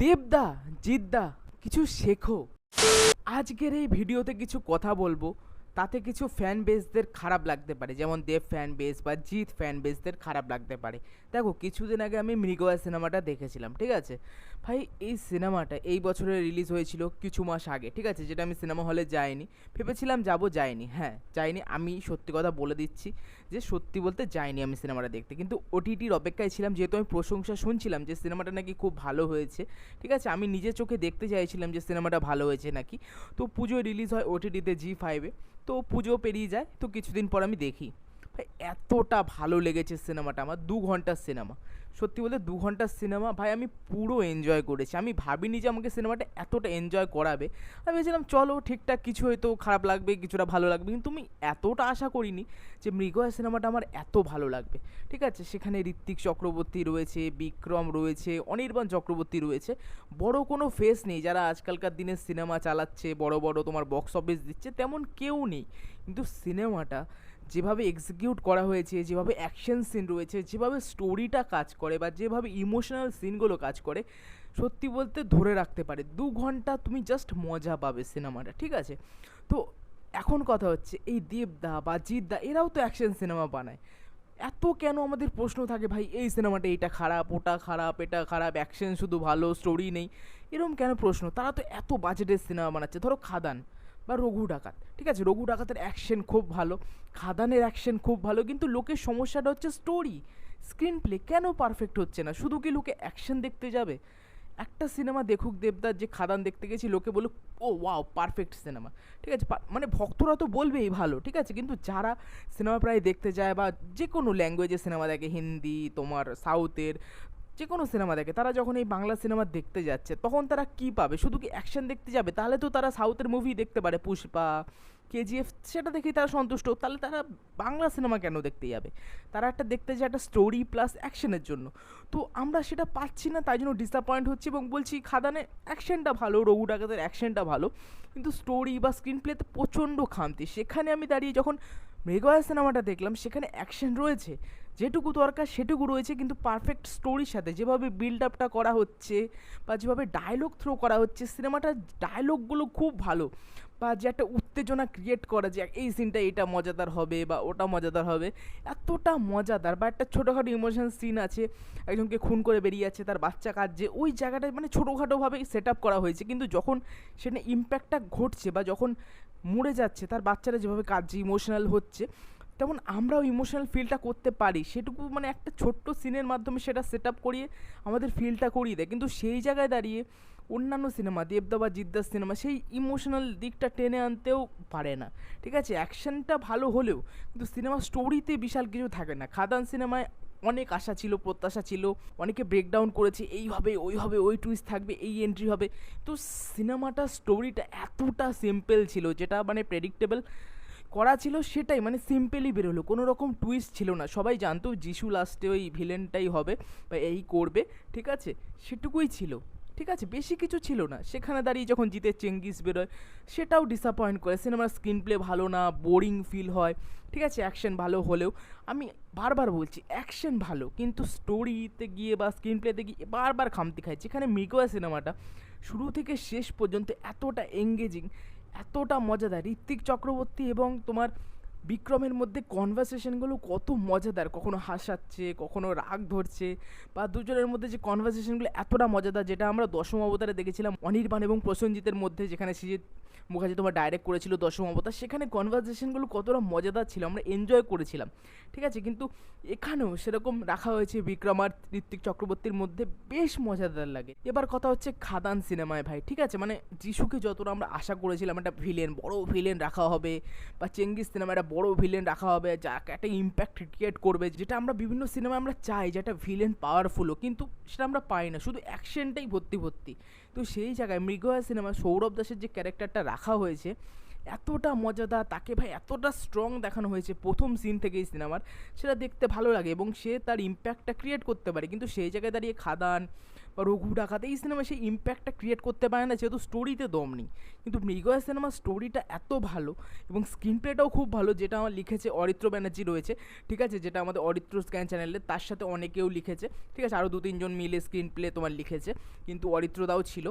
দেবদা জিদ্দা কিছু শেখো। আজকের এই ভিডিওতে কিছু কথা বলব। তাতে কিছু ফ্যান বেসদের খারাপ লাগতে পারে, যেমন দেব ফ্যান বেস বা জিৎ ফ্যান বেসদের খারাপ লাগতে পারে। দেখো, কিছুদিন আগে আমি মৃগয়া সিনেমাটা দেখেছিলাম, ঠিক আছে? ভাই, এই সিনেমাটা এই বছরে রিলিজ হয়েছিল কিছু মাস আগে, ঠিক আছে? যেটা আমি সিনেমা হলে যাইনি। ভেবেছিলাম যাব, যাইনি। হ্যাঁ যাইনি। আমি সত্যি কথা বলে দিচ্ছি যে, সত্যি বলতে যাইনি আমি সিনেমাটা দেখতে। কিন্তু ওটিটির অপেক্ষায় ছিলাম, যেহেতু আমি প্রশংসা শুনছিলাম যে, সিনেমাটা নাকি খুব ভালো হয়েছে, ঠিক আছে? আমি নিজের চোখে দেখতে চাইছিলাম যে, সিনেমাটা ভালো হয়েছে নাকি। তো পুজোয় রিলিজ হয় ওটিটিতে জি ফাইভে তো পুজো পেরিয়ে যায় তো কিছুদিন পর আমি দেখি। ভাই, এতটা ভালো লেগেছে সিনেমাটা, আমার দু ঘণ্টার সিনেমা। সত্যি বলতে দু ঘণ্টার সিনেমা, ভাই, আমি পুরো এনজয় করেছি। আমি ভাবিনি যে আমাকে সিনেমাটা এতটা এনজয় করাবে। আমি ভেবেছিলাম, চলো, ঠিকঠাক কিছু হয়তো খারাপ লাগবে, কিছুটা ভালো লাগবে, কিন্তু আমি এতটা আশা করিনি যে মৃগয়া সিনেমাটা আমার এত ভালো লাগবে। ঠিক আছে? সেখানে ঋত্বিক চক্রবর্তী রয়েছে, বিক্রম রয়েছে, অনির্বাণ চক্রবর্তী রয়েছে। বড় কোনো ফেস নেই, যারা আজকালকার দিনে সিনেমা চালাচ্ছে, বড় বড় তোমার বক্স অফিস দিচ্ছে, তেমন কেউ নেই। কিন্তু সিনেমাটা যেভাবে এক্সিকিউট করা হয়েছে, যেভাবে অ্যাকশন সিন রয়েছে, যেভাবে স্টোরিটা কাজ করে বা যেভাবে ইমোশনাল সিনগুলো কাজ করে, সত্যি বলতে ধরে রাখতে পারে। দু ঘণ্টা তুমি জাস্ট মজা পাবে সিনেমাটা ঠিক আছে? তো এখন কথা হচ্ছে, এই দেবদা বা জিদ্দা, এরাও তো অ্যাকশন সিনেমা বানায়। এত কেন আমাদের প্রশ্ন থাকে, ভাই, এই সিনেমাটা এইটা খারাপ, ওটা খারাপ, এটা খারাপ অ্যাকশন শুধু ভালো স্টোরি নেই? এরকম কেন প্রশ্ন? তারা তো এত বাজেটের সিনেমা বানাচ্ছে। ধরো খাদান। বা রঘু ডাকাত, ঠিক আছে? রঘু ডাকাতের অ্যাকশন খুব ভালো, খাদানের অ্যাকশন খুব ভালো, কিন্তু লোকের সমস্যাটা হচ্ছে স্টোরি স্ক্রিন প্লে কেন পারফেক্ট হচ্ছে না? শুধু কি লোকে অ্যাকশন দেখতে যাবে? একটা সিনেমা দেখুক দেবদার, যে খাদান দেখতে গেছি, লোকে বলুক, ও ওয়াও পারফেক্ট সিনেমা ঠিক আছে? মানে ভক্তরা তো বলবেই ভালো, ঠিক আছে? কিন্তু যারা সিনেমা প্রায় দেখতে যায় বা যে কোনো ল্যাঙ্গুয়েজের সিনেমা দেখে, হিন্দি, তোমার সাউথের যে কোনো সিনেমা দেখে, তারা যখন এই বাংলা সিনেমা দেখতে যাচ্ছে, তখন তারা কি পাবে? শুধু কি অ্যাকশন দেখতে যাবে? তাহলে তো তারা সাউথের মুভি দেখতে পারে, পুষ্পা কেজিএফ সেটা দেখেই তারা সন্তুষ্ট। তাহলে তারা বাংলা সিনেমা কেন দেখতে যাবে? তারা একটা দেখতে যায় একটা স্টোরি প্লাস অ্যাকশনের জন্য। তো আমরা সেটা পাচ্ছি না, তাই জন্য ডিসঅ্যাপয়েন্ট হচ্ছি এবং বলছি, খাদানে অ্যাকশনটা ভালো, রঘু ডাকাতের অ্যাকশনটা ভালো, কিন্তু স্টোরি বা স্ক্রিন প্লেতে প্রচণ্ড খামতি। সেখানে আমি দাঁড়িয়ে যখন মেঘয়া সিনেমাটা দেখলাম, সেখানে অ্যাকশন রয়েছে। যেটুকু দরকার সেটুকু রয়েছে, কিন্তু পারফেক্ট স্টোরির সাথে যেভাবে বিল্ড আপটা করা হচ্ছে বা যেভাবে ডায়লগ থ্রো করা হচ্ছে সিনেমাটার ডায়লগগুলো খুব ভালো। বা যে একটা উত্তেজনা ক্রিয়েট করা যে এই সিনটা এটা মজাদার হবে বা ওটা মজাদার হবে, এতটা মজাদার বা একটা ছোটোখাটো ইমোশনাল সিন আছে, একজনকে খুন করে বেরিয়ে যাচ্ছে তার বাচ্চা কাঁদছে, ওই জায়গাটায় মানে ছোটোখাটোভাবে সেট আপ করা হয়েছে। কিন্তু যখন সেটা ইম্প্যাক্টটা ঘটছে বা যখন মরে যাচ্ছে, তার বাচ্চারা যেভাবে কাঁদছে ইমোশনাল হচ্ছে তেমন আমরাও ইমোশনাল ফিলটা করতে পারি। সেটুকু মানে একটা ছোট্ট সিনের মাধ্যমে সেটা সেট আপ করিয়ে আমাদের ফিলটা করিয়ে দেয়। কিন্তু সেই জায়গায় দাঁড়িয়ে অন্যান্য সিনেমা দেবদা বা জিদ্দার সিনেমা সেই ইমোশনাল দিকটা টেনে আনতেও পারে না। ঠিক আছে? অ্যাকশনটা ভালো হলেও কিন্তু সিনেমা স্টোরিতে বিশাল কিছু থাকে না। খাদান সিনেমায় অনেক আশা ছিল, প্রত্যাশা ছিল। অনেকে ব্রেকডাউন করেছে এইভাবে ওইভাবে ওই টুইস্ট থাকবে, এই এন্ট্রি হবে। তো সিনেমাটা স্টোরিটা এতটা সিম্পল ছিল, যেটা মানে প্রেডিক্টেবল করা ছিল সেটাই মানে সিম্পলি বেরোলো, কোনো রকম টুইস্ট ছিল না। সবাই জানতো যিশু লাস্টে ওই ভিলেনটাই হবে বা এই করবে, ঠিক আছে? সেটুকুই ছিল, ঠিক আছে? বেশি কিছু ছিল না। সেখানে দাঁড়িয়ে যখন জিতে চেঙ্গিস বেরোয়, সেটাও ডিসঅ্যাপয়েন্ট করে। সিনেমার স্ক্রিন প্লে ভালো না বোরিং ফিল হয়, ঠিক আছে? অ্যাকশন ভালো হলেও। আমি বারবার বলছি অ্যাকশন ভালো, কিন্তু স্টোরিতে গিয়ে বা স্ক্রিন প্লেতে গিয়ে বারবার খামতি খায়। যেখানে মিগোয়া সিনেমাটা শুরু থেকে শেষ পর্যন্ত এতটা এঙ্গেজিং এতটা মজাদার ঋত্বিক চক্রবর্তী এবং তোমার বিক্রমের মধ্যে কনভারসেশনগুলো কত মজাদার। কখনো হাসাচ্ছে, কখনো রাগ ধরছে, বা দুজনের মধ্যে যে কনভারসেশনগুলো এতটা মজাদার যেটা আমরা দশম অবতারে দেখেছিলাম অনির্বাণ এবং প্রসেনজিতের মধ্যে, যেখানে সৃজিত মুখার্জি তোমার ডাইরেক্ট করেছিল দশম অবতার, সেখানে কনভারসেশনগুলো কতটা মজাদার ছিল, আমরা এনজয় করেছিলাম। ঠিক আছে? কিন্তু এখানেও সেরকম রাখা হয়েছে বিক্রম আর ঋত্বিক চক্রবর্তীর মধ্যে বেশ মজাদার লাগে। এবার কথা হচ্ছে খাদান সিনেমায় ভাই, ঠিক আছে? মানে যিশুকে যতটা আমরা আশা করেছিলাম, একটা ভিলেন বড় ভিলেন রাখা হবে, বা চেঙ্গিস সিনেমা একটা বড় ভিলেন রাখা হবে, যা একটা ইম্প্যাক্ট ক্রিয়েট করবে, যেটা আমরা বিভিন্ন সিনেমায় আমরা চাই, যে একটা ভিলেন পাওয়ারফুলও কিন্তু সেটা আমরা পাই না। শুধু অ্যাকশনটাই ভর্তি ভর্তি। তো সেই জায়গায় মৃগয়া সিনেমা সৌরভ দাসের যে ক্যারেক্টারটা রাখা হয়েছে, এতটা মজাদার, তাকে ভাই এতটা স্ট্রং দেখানো হয়েছে প্রথম সিন থেকেই সিনেমার সেটা দেখতে ভালো লাগে এবং সে তার ইম্প্যাক্টটা ক্রিয়েট করতে পারে। কিন্তু সেই জায়গায় দাঁড়িয়ে খাদান বা রঘু ডাকাত এই সিনেমা সেই ইম্প্যাক্টটা ক্রিয়েট করতে পারে না, যেহেতু স্টোরিতে দম নেই। কিন্তু মৃগয়া সিনেমার স্টোরিটা এত ভালো এবং স্ক্রিন প্লেটাও খুব ভালো, যেটা আমার লিখেছে অরিত্র ব্যানার্জি রয়েছে, ঠিক আছে? যেটা আমাদের অরিত্র স্ক্যান চ্যানেলে তার সাথে অনেকেও লিখেছে, ঠিক আছে? আরও দু তিনজন মিলে স্ক্রিন প্লে তোমার লিখেছে, কিন্তু অরিত্রদাও ছিল।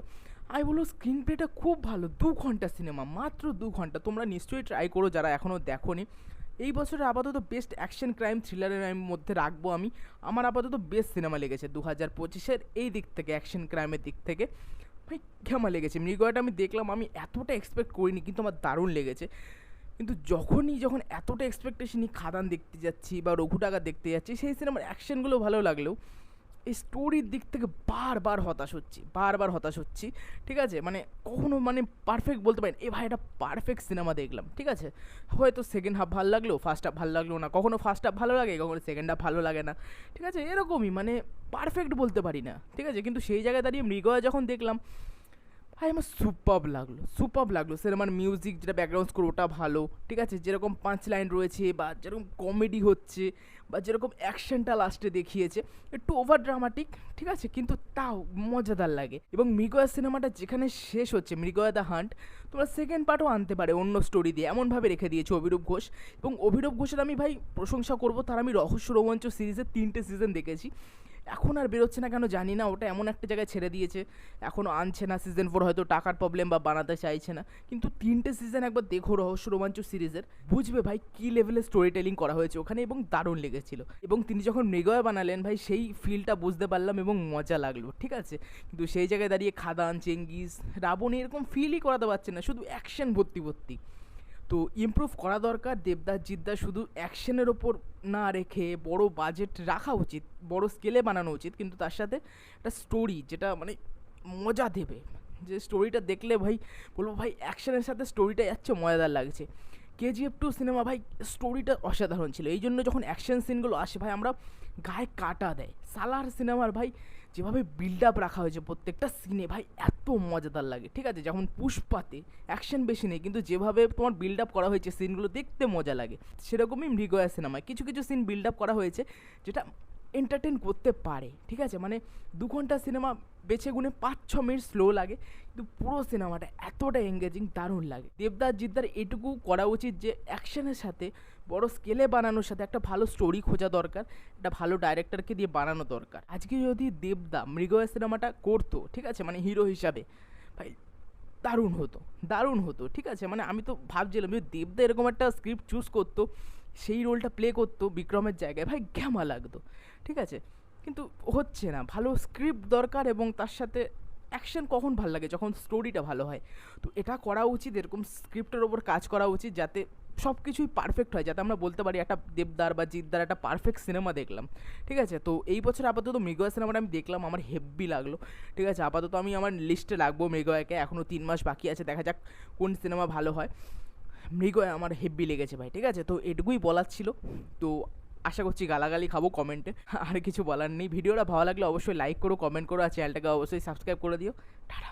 আমি বলব স্ক্রিন প্লেটা খুব ভালো, দু ঘণ্টা সিনেমা মাত্র দু ঘণ্টা। তোমরা নিশ্চয়ই ট্রাই করো, যারা এখনও দেখোনি এই বছরের আপাতত বেস্ট অ্যাকশন ক্রাইম থ্রিলারের মধ্যে রাখব আমি। আমার আপাতত বেস্ট সিনেমা লেগেছে দু হাজার পঁচিশের এই দিক থেকে অ্যাকশন ক্রাইমের দিক থেকে। ভাই কেমন লেগেছে। মৃগয়াটা আমি দেখলাম, আমি এতটা এক্সপেক্ট করিনি, কিন্তু আমার দারুণ লেগেছে। কিন্তু যখনই, যখন এতটা এক্সপেকটেশন নিয়ে খাদান দেখতে যাচ্ছি বা রঘু টাকা দেখতে যাচ্ছি, সেই সিনেমার অ্যাকশনগুলো ভালো লাগলেও এই স্টোরির দিক থেকে বারবার হতাশ হচ্ছি, বারবার হতাশ হচ্ছি, ঠিক আছে? মানে কখনো মানে পারফেক্ট বলতে পারেন, এ ভাই এটা পারফেক্ট সিনেমা দেখলাম, ঠিক আছে? হয়তো সেকেন্ড হাফ ভালো লাগল ফার্স্ট হাফ ভালো লাগল না, কখনো ফার্স্ট হাফ ভালো লাগে, কখনো সেকেন্ড হাফ ভালো লাগে না, ঠিক আছে? এরকমই মানে পারফেক্ট বলতে পারি না, ঠিক আছে? কিন্তু সেই জায়গায় দাঁড়িয়ে মৃগয়া যখন দেখলাম ভাই আমার সুপাব লাগল সুপাব লাগল। সিনেমার মিউজিক যেটা ব্যাকগ্রাউন্ড স্কোর ওটা ভালো, ঠিক আছে? যেরকম পাঁচ লাইন রয়েছে বা যেরকম কমেডি হচ্ছে বা যেরকম অ্যাকশনটা লাস্টে দেখিয়েছে, একটু ওভার ড্রামাটিক ঠিক আছে? কিন্তু তাও মজাদার লাগে। এবং মৃগয়া সিনেমাটা যেখানে শেষ হচ্ছে, মৃগয়া দ্য হান্ট তোমরা সেকেন্ড পার্টও আনতে পারে অন্য স্টোরি দিয়ে। এমনভাবে রেখে দিয়েছে অভিরূপ ঘোষ। এবং অভিরূপ ঘোষের আমি ভাই প্রশংসা করব, তার আমি রহস্য রোমাঞ্চ সিরিজের তিনটে সিজন দেখেছি। এখন আর বেরোচ্ছে না কেন জানি না, ওটা এমন একটা জায়গায় ছেড়ে দিয়েছে। এখনও আনছে না সিজন ফোর হয়তো টাকার প্রবলেম বা বানাতে চাইছে না। কিন্তু তিনটে সিজন একবার দেখো রহস্য রোমাঞ্চ সিরিজের। বুঝবে ভাই কী লেভেলের স্টোরি টেলিং করা হয়েছে ওখানে এবং দারুণ লেগেছিল। এবং তিনি যখন মৃগয়া বানালেন ভাই, সেই ফিলটা বুঝতে পারলাম এবং মজা লাগল, ঠিক আছে? কিন্তু সেই জায়গায় দাঁড়িয়ে খাদান, চেঙ্গিস, রাবণ এরকম ফিলই করাতে পারছে না, শুধু অ্যাকশন ভর্তি ভর্তি। তো ইমপ্রুভ করা দরকার দেবদাস জিদ্দা শুধু অ্যাকশনের ওপর না রেখে বড় বাজেট রাখা উচিত, বড় স্কেলে বানানো উচিত। কিন্তু তার সাথে একটা স্টোরি যেটা মানে মজা দেবে। যে স্টোরিটা দেখলে ভাই, বলব ভাই অ্যাকশনের সাথে স্টোরিটা যাচ্ছে মজাদার লাগছে। কেজিএফ টু সিনেমা ভাই স্টোরিটা অসাধারণ ছিল। এই জন্য যখন অ্যাকশন সিনগুলো আসে ভাই, আমরা গায়ে কাটা দেয়। সালার সিনেমার ভাই যেভাবে বিল্ড আপ রাখা হয়েছে প্রত্যেকটা সিনে ভাই, এত মজাদার লাগে, ঠিক আছে? যখন পুষ্পাতে অ্যাকশন বেশি নেই, কিন্তু যেভাবে তোমার বিল্ড আপ করা হয়েছে সিনগুলো দেখতে মজা লাগে। সেরকমই মৃগয়া সিনেমায় কিছু কিছু সিন বিল্ড আপ করা হয়েছে, যেটা এন্টারটেন করতে পারে, ঠিক আছে? মানে দু ঘণ্টা সিনেমা বেছে গুনে পাঁচ, ছ মিনিট স্লো লাগে, কিন্তু পুরো সিনেমাটা এতটা এঙ্গেজিং দারুণ লাগে। দেবদাস জিদ্দার এটুকু করা উচিত যে অ্যাকশনের সাথে, বড় স্কেলে বানানোর সাথে একটা ভালো স্টোরি খোঁজা দরকার, একটা ভালো ডাইরেক্টরকে দিয়ে বানানো দরকার। আজকে যদি দেবদা মৃগয়া সিনেমাটা করতো, ঠিক আছে? মানে হিরো হিসাবে, ভাই, দারুণ হতো দারুণ হতো, ঠিক আছে? মানে আমি তো ভাবছিলাম যে, দেবদা এরকম একটা স্ক্রিপ্ট চুজ করতো, সেই রোলটা প্লে করতো বিক্রমের জায়গায়, ভাই, ঘ্যামা লাগতো। ঠিক আছে? কিন্তু হচ্ছে না। ভালো স্ক্রিপ্ট দরকার এবং তার সাথে অ্যাকশন কখন ভালো লাগে? যখন স্টোরিটা ভালো হয়। তো এটা করা উচিত, এরকম স্ক্রিপ্টের ওপর কাজ করা উচিত যাতে সব কিছুই পারফেক্ট হয়। যাতে আমরা বলতে পারি, একটা দেবদার বা জিদ্দার একটা পারফেক্ট সিনেমা দেখলাম। ঠিক আছে? তো এই বছর আপাতত মৃগয়া সিনেমাটা আমি দেখলাম, আমার হেভি লাগল। ঠিক আছে? আপাতত আমি আমার লিস্টে রাখব মৃগয়াকে এখনও তিন মাস বাকি আছে, দেখা যাক কোন সিনেমা ভালো হয়। মৃগয়া আমার হেভি লেগেছে ভাই। ঠিক আছে? তো এটুকুই বলার ছিল। তো আশা করছি গালাগালি খাব কমেন্টে আর কিছু বলার নেই। ভিডিওটা ভালো লাগলে অবশ্যই লাইক করো কমেন্ট করো, আর চ্যানেলটাকে অবশ্যই সাবস্ক্রাইব করে দিও। টাটা।